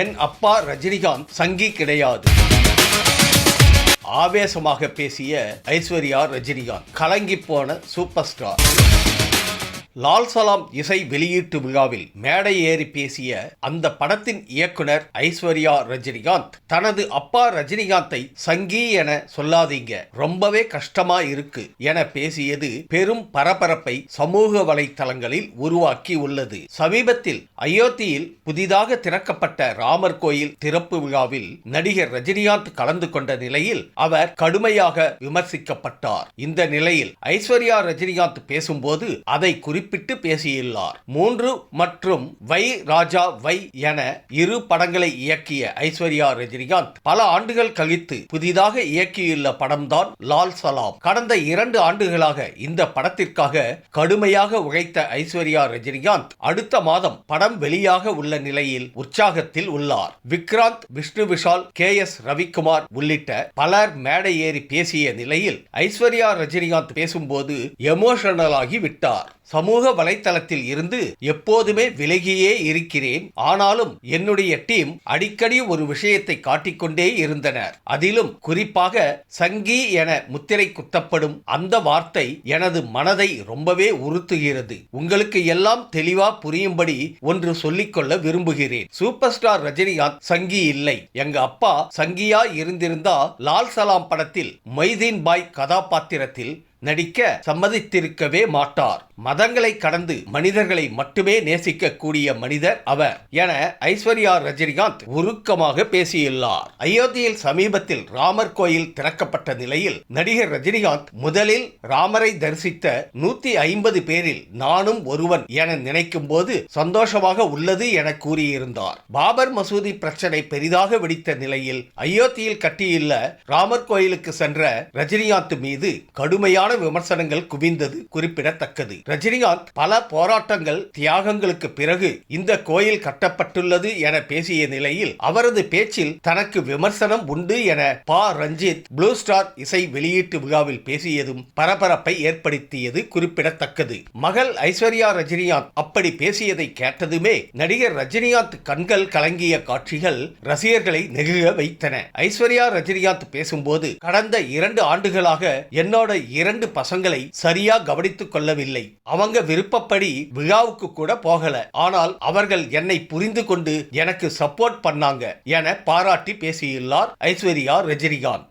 என் அப்பா ரஜினிகாந்த் சங்கி கிடையாது. ஆவேசமாக பேசிய ஐஸ்வர்யா ரஜினிகாந்த். கலங்கி போன சூப்பர் ஸ்டார் லால் சலாம் இசை வெளியீட்டு விழாவில் மேடை ஏறி பேசிய அந்த படத்தின் இயக்குனர் ஐஸ்வர்யா ரஜினிகாந்த் தனது அப்பா ரஜினிகாந்தை சங்கி என சொல்லாதீங்க ரொம்பவே கஷ்டமா இருக்கு என பேசியது பெரும் பரபரப்பை சமூக வலைத்தளங்களில் உருவாக்கி உள்ளது. சமீபத்தில் அயோத்தியில் புதிதாக திறக்கப்பட்ட ராமர் கோயில் திறப்பு விழாவில் நடிகர் ரஜினிகாந்த் கலந்து கொண்ட நிலையில் அவர் கடுமையாக விமர்சிக்கப்பட்டார். இந்த நிலையில் ஐஸ்வர்யா ரஜினிகாந்த் பேசும்போது அதை குறிப்பிட்டு பேசியுள்ளார். மூன்று மற்றும் வை ராஜா வை என இரு படங்களை இயக்கிய ஐஸ்வர்யா ரஜினிகாந்த் பல ஆண்டுகள் கழித்து புதிதாக இயக்கியுள்ள படம்தான் லால் சலாம். கடந்த இரண்டு ஆண்டுகளாக இந்த படத்திற்காக கடுமையாக உழைத்த ஐஸ்வர்யா ரஜினிகாந்த் அடுத்த மாதம் படம் வெளியாக உள்ள நிலையில் உற்சாகத்தில் உள்ளார். விக்ராந்த் விஷ்ணு விஷால் கே எஸ் ரவிக்குமார் உள்ளிட்ட பலர் மேடை ஏறி பேசிய நிலையில் ஐஸ்வர்யா ரஜினிகாந்த் பேசும்போது எமோஷனலாகி விட்டார். சமூக வலைத்தளத்தில் இருந்து எப்போதுமே விலகியே இருக்கிறேன். ஆனாலும் என்னுடைய டீம் அடிக்கடி ஒரு விஷயத்தை காட்டிக்கொண்டே இருந்தனர். அதிலும் குறிப்பாக சங்கி என முத்திரை குத்தப்படும் அந்த வார்த்தை எனது மனதை ரொம்பவே உறுத்துகிறது. உங்களுக்கு எல்லாம் தெளிவா புரியும்படி ஒன்று சொல்லிக்கொள்ள விரும்புகிறேன். சூப்பர் ஸ்டார் ரஜினிகாந்த் சங்கி இல்லை. எங்க அப்பா சங்கியா இருந்திருந்தா லால் சலாம் படத்தில் மொய்தீன் பாய் கதாபாத்திரத்தில் நடிக்க சம்மதித்திருக்கவே மாட்டார். மதங்களை கடந்து மனிதர்களை மட்டுமே நேசிக்கக்கூடிய மனிதர் அவர் என ஐஸ்வர்யா ரஜினிகாந்த் உருக்கமாக பேசியுள்ளார். அயோத்தியில் சமீபத்தில் ராமர் கோயில் திறக்கப்பட்ட நிலையில் நடிகர் ரஜினிகாந்த் முதலில் ராமரை தரிசித்த நூத்தி ஐம்பது பேரில் நானும் ஒருவன் என நினைக்கும் போது சந்தோஷமாக உள்ளது என கூறியிருந்தார். பாபர் மசூதி பிரச்சனை பெரிதாக வெடித்த நிலையில் அயோத்தியில் கட்டியுள்ள ராமர் கோயிலுக்கு சென்ற ரஜினிகாந்த் மீது கடுமையான விமர்சனங்கள் குவிந்தது குறிப்பிடத்தக்கது. ரஜினிகாந்த் பல போராட்டங்கள் தியாகங்களுக்கு பிறகு இந்த கோயில் கட்டப்பட்டுள்ளது என பேசிய நிலையில் அவரது பேச்சில் தனக்கு விமர்சனம் உண்டு என பா. ரஞ்சித் ப்ளூ ஸ்டார் இசை வெளியீட்டு விழாவில் பேசியதும் பரபரப்பை ஏற்படுத்தியது குறிப்பிடத்தக்கது. மகள் ஐஸ்வர்யா ரஜினிகாந்த் அப்படி பேசியதை கேட்டதுமே நடிகர் ரஜினிகாந்த் கண்கள் கலங்கிய காட்சிகள் ரசிகர்களை நெகிழ வைத்தன. ஐஸ்வர்யா ரஜினிகாந்த் பேசும்போது கடந்த இரண்டு ஆண்டுகளாக என்னோட இரண்டு பசங்களை சரியா கவனித்துக் கொள்ளவில்லை. அவங்க விருப்பப்படி விழாவுக்கு கூட போகல. ஆனால் அவர்கள் என்னை புரிந்து கொண்டு எனக்கு சப்போர்ட் பண்ணாங்க என பாராட்டி பேசியுள்ளார் ஐஸ்வர்யா ரஜினிகாந்த்.